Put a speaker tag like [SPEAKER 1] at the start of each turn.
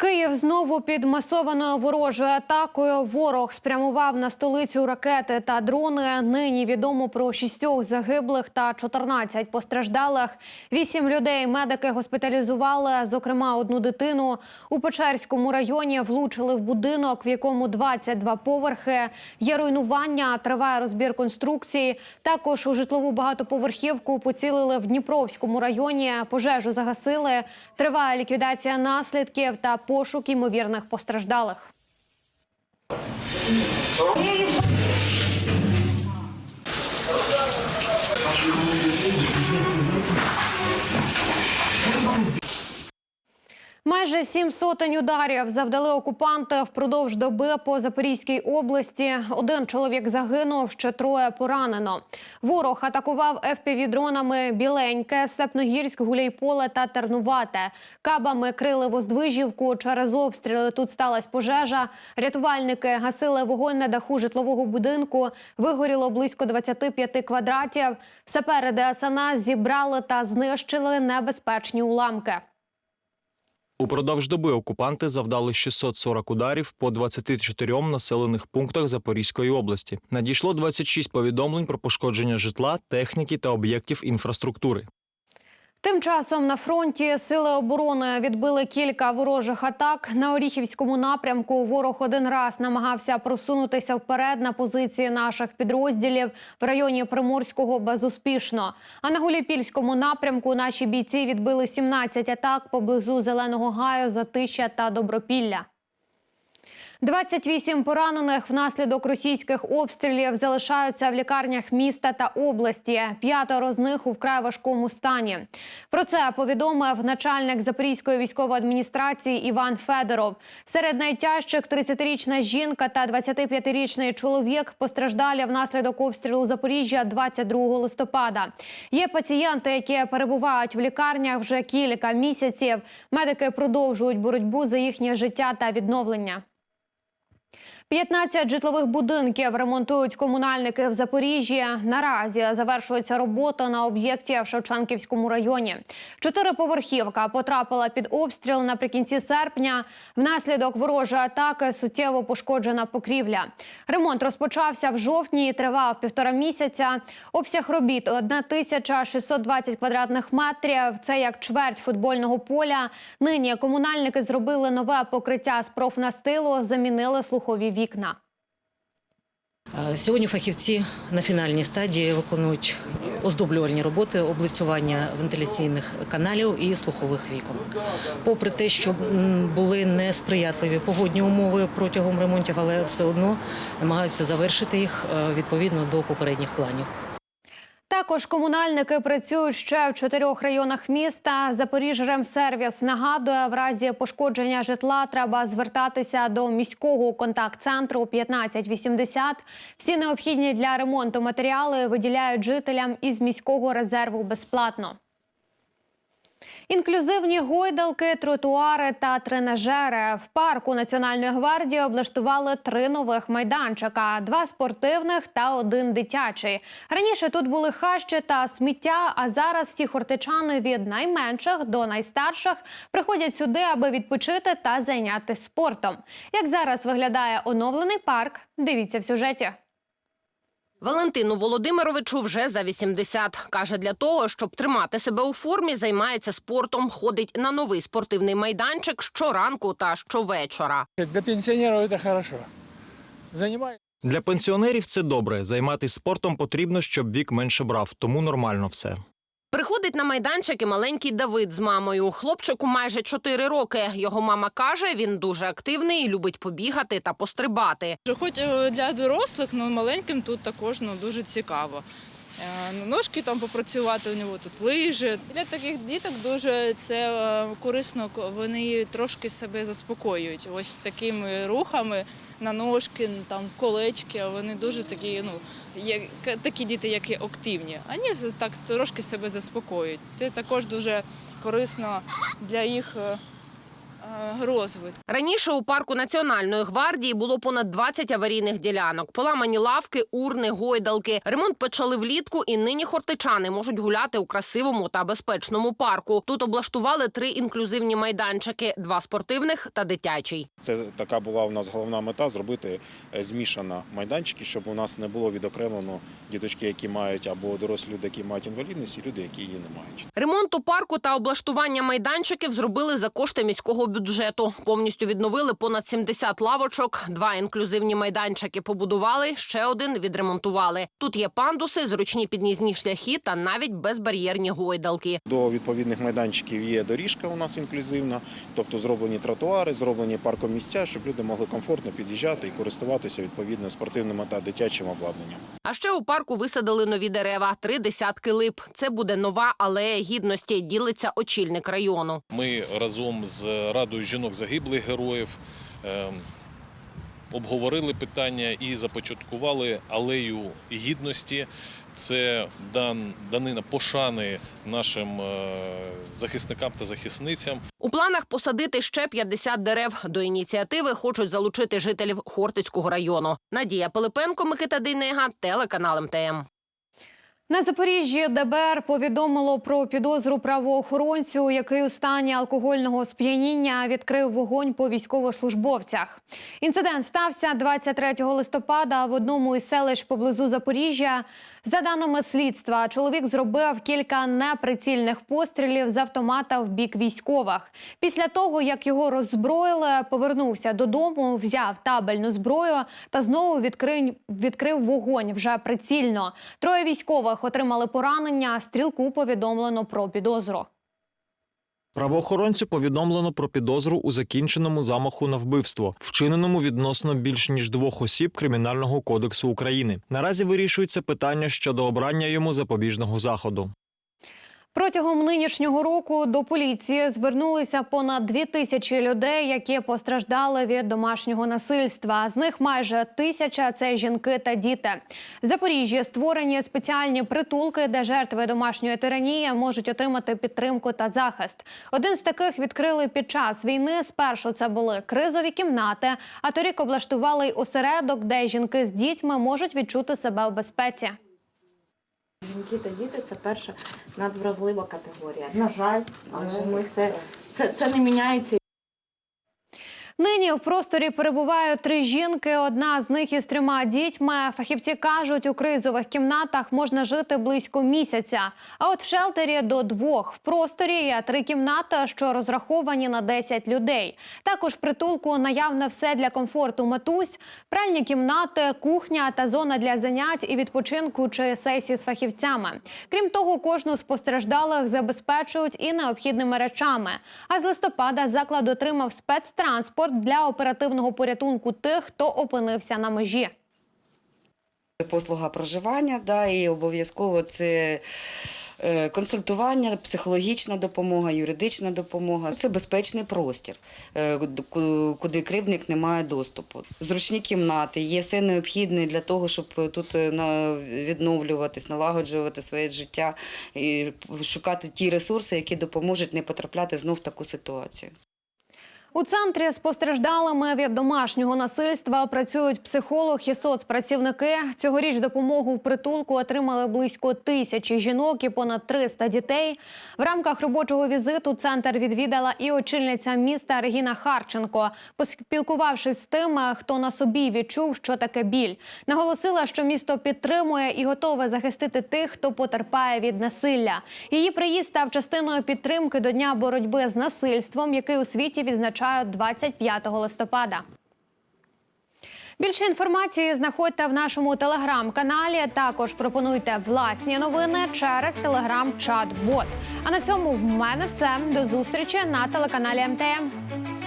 [SPEAKER 1] Київ знову під масованою ворожою атакою. Ворог спрямував на столицю ракети та дрони. Нині відомо про шістьох загиблих та 14 постраждалих. Вісім людей медики госпіталізували, зокрема одну дитину. У Печерському районі влучили в будинок, в якому 22 поверхи. Є руйнування, триває розбір конструкції. Також у житлову багатоповерхівку поцілили в Дніпровському районі. Пожежу загасили. Триває ліквідація наслідків та пошук імовірних постраждалих. Майже сім сотень ударів завдали окупанти впродовж доби по Запорізькій області. Один чоловік загинув, ще троє поранено. Ворог атакував ФПВ-дронами Біленьке, Степногірськ, Гуляйполе та Тернувате. Кабами крили Воздвижівку. Через обстріли тут сталася пожежа. Рятувальники гасили вогонь на даху житлового будинку. Вигоріло близько 25 квадратів. Сапери ДСНА зібрали та знищили небезпечні уламки.
[SPEAKER 2] Упродовж доби окупанти завдали 640 ударів по 24 населених пунктах Запорізької області. Надійшло 26 повідомлень про пошкодження житла, техніки та об'єктів інфраструктури.
[SPEAKER 1] Тим часом на фронті сили оборони відбили кілька ворожих атак. На Оріхівському напрямку ворог один раз намагався просунутися вперед на позиції наших підрозділів в районі Приморського безуспішно. А на Гуліпільському напрямку наші бійці відбили 17 атак поблизу Зеленого гаю, Затища та Добропілля. 28 поранених внаслідок російських обстрілів залишаються в лікарнях міста та області. П'ятеро з них у вкрай важкому стані. Про це повідомив начальник Запорізької військової адміністрації Іван Федоров. Серед найтяжчих 30-річна жінка та 25-річний чоловік постраждалі внаслідок обстрілу Запоріжжя 22 листопада. Є пацієнти, які перебувають в лікарнях вже кілька місяців. Медики продовжують боротьбу за їхнє життя та відновлення. 15 житлових будинків ремонтують комунальники в Запоріжжі. Наразі завершується робота на об'єкті в Шевченківському районі. Чотириповерхівка потрапила під обстріл наприкінці серпня. Внаслідок ворожої атаки суттєво пошкоджена покрівля. Ремонт розпочався в жовтні і тривав півтора місяця. Обсяг робіт 1620 квадратних метрів. Це як чверть футбольного поля. Нині комунальники зробили нове покриття з профнастилу, замінили слухові вікна.
[SPEAKER 3] Е, Сьогодні фахівці на фінальній стадії виконують оздоблювальні роботи, облицювання вентиляційних каналів і слухових вікон. Попри те, що були несприятливі погодні умови протягом ремонтів, але все одно намагаються завершити їх е, відповідно до попередніх планів.
[SPEAKER 1] Також комунальники працюють ще в чотирьох районах міста. Запоріжремсервіс нагадує, в разі пошкодження житла треба звертатися до міського контакт-центру 1580. Всі необхідні для ремонту матеріали виділяють жителям із міського резерву безплатно. Інклюзивні гойдалки, тротуари та тренажери в парку Національної гвардії облаштували три нових майданчика: два спортивних та один дитячий. Раніше тут були хащі та сміття. А зараз всі хортичани від найменших до найстарших приходять сюди, аби відпочити та зайнятися спортом. Як зараз виглядає оновлений парк? Дивіться в сюжеті.
[SPEAKER 4] Валентину Володимировичу вже за 80. Каже, для того, щоб тримати себе у формі, займається спортом, ходить на новий спортивний майданчик щоранку та щовечора.
[SPEAKER 5] Для пенсіонерів це хорошо. Занимай.
[SPEAKER 2] Для пенсіонерів це добре. Займатися спортом потрібно, щоб вік менше брав, тому нормально все.
[SPEAKER 4] Приходить на майданчик і маленький Давид з мамою. Хлопчику майже 4 роки. Його мама каже, він дуже активний і любить побігати та пострибати.
[SPEAKER 6] Хоч е, для дорослих, але маленьким тут також ну, дуже цікаво. Е, ну, Ножки там попрацювати, у нього тут лижі. Для таких діток дуже це е, корисно, вони трошки себе заспокоюють. Ось такими рухами на ножки, там колечки, вони дуже такі, ну, є, к- такі діти, які активні. З- так трошки себе заспокоюють. Це також дуже корисно для їх е, розвитку.
[SPEAKER 4] Раніше у парку Національної гвардії було понад 20 аварійних ділянок. Поламані лавки, урни, гойдалки. Ремонт почали влітку, і нині хортичани можуть гуляти у красивому та безпечному парку. Тут облаштували три інклюзивні майданчики: два спортивних та дитячий.
[SPEAKER 7] Це така була у нас головна мета зробити е, змішано майданчики, щоб у нас не було відокремлено діточки, які мають або дорослі люди, які мають інвалідність, і люди, які її не мають.
[SPEAKER 4] Ремонт у парку та облаштування майданчиків зробили за кошти міського бюджету. Повністю відновили понад 70 лавочок, два інклюзивні майданчики побудували, ще один відремонтували. Тут є пандуси, зручні під'їзні шляхи та навіть безбар'єрні гойдалки.
[SPEAKER 7] До відповідних майданчиків є доріжка у нас інклюзивна, тобто зроблені тротуари, зроблені паркомісця, щоб люди могли комфортно під'їжджати і користуватися відповідним спортивним та дитячим обладнанням.
[SPEAKER 4] А ще у парку висадили нові дерева, три десятки лип. Це буде нова алея гідності. Ділиться очільник району.
[SPEAKER 8] Ми разом з Радою жінок загиблих героїв е, обговорили питання і започаткували алею гідності. Це дан, данина пошани нашим е, захисникам та захисницям.
[SPEAKER 4] У планах посадити ще 50 дерев. До ініціативи хочуть залучити жителів Хортицького району. Надія Пилипенко, Микита Дейнега, телеканал МТМ.
[SPEAKER 1] На Запоріжжі ДБР повідомило про підозру правоохоронцю, який у стані алкогольного сп'яніння відкрив вогонь по військовослужбовцях. Інцидент стався 23 листопада в одному із селищ поблизу Запоріжжя. За даними слідства, чоловік зробив кілька неприцільних пострілів з автомата в бік військових. Після того, як його роззброїли, повернувся додому, взяв табельну зброю та знову відкрив, відкрив вогонь вже прицільно. Троє військових отримали поранення. Стрілку повідомлено про підозру.
[SPEAKER 2] Правоохоронцю повідомлено про підозру у закінченому замаху на вбивство, вчиненому відносно більш ніж двох осіб Кримінального кодексу України. Наразі вирішується питання щодо обрання йому запобіжного заходу.
[SPEAKER 1] Протягом нинішнього року до поліції звернулися понад дві тисячі людей, які постраждали від домашнього насильства. З них майже тисяча це жінки та діти. В Запоріжжі створені спеціальні притулки, де жертви домашньої тиранії можуть отримати підтримку та захист. Один з таких відкрили під час війни. Спершу це були кризові кімнати, а торік облаштували й осередок, де жінки з дітьми можуть відчути себе у безпеці.
[SPEAKER 9] Жінки та діти це перша надвразлива категорія. На жаль, але ми це, це, це не міняється.
[SPEAKER 1] Нині в просторі перебувають три жінки. Одна з них із трьома дітьми. Фахівці кажуть, у кризових кімнатах можна жити близько місяця. А от в шелтері до двох в просторі є три кімнати, що розраховані на 10 людей. Також в притулку наявне все для комфорту матусь, пральні кімнати, кухня та зона для занять і відпочинку чи сесії з фахівцями. Крім того, кожну з постраждалих забезпечують і необхідними речами. А з листопада заклад отримав спецтранспорт для оперативного порятунку тих, хто опинився на межі.
[SPEAKER 10] Послуга проживання, да, і обов'язково це е, консультування, психологічна допомога, юридична допомога. Це безпечний простір, е, куди кривдник не має доступу. Зручні кімнати, є все необхідне для того, щоб тут е, відновлюватись, налагоджувати своє життя і шукати ті ресурси, які допоможуть не потрапляти знов в таку ситуацію.
[SPEAKER 1] У центрі з постраждалими від домашнього насильства працюють психолог і соцпрацівники. Цьогоріч допомогу в притулку отримали близько тисячі жінок і понад 300 дітей. В рамках робочого візиту центр відвідала і очільниця міста Регіна Харченко, поспілкувавшись з тими, хто на собі відчув, що таке біль. Наголосила, що місто підтримує і готове захистити тих, хто потерпає від насилля. Її приїзд став частиною підтримки до дня боротьби з насильством, який у світі відзначають 25 листопада. Більше інформації знаходьте в нашому телеграм-каналі. Також пропонуйте власні новини через телеграм-чат-бот. А на цьому в мене все. До зустрічі на телеканалі МТМ.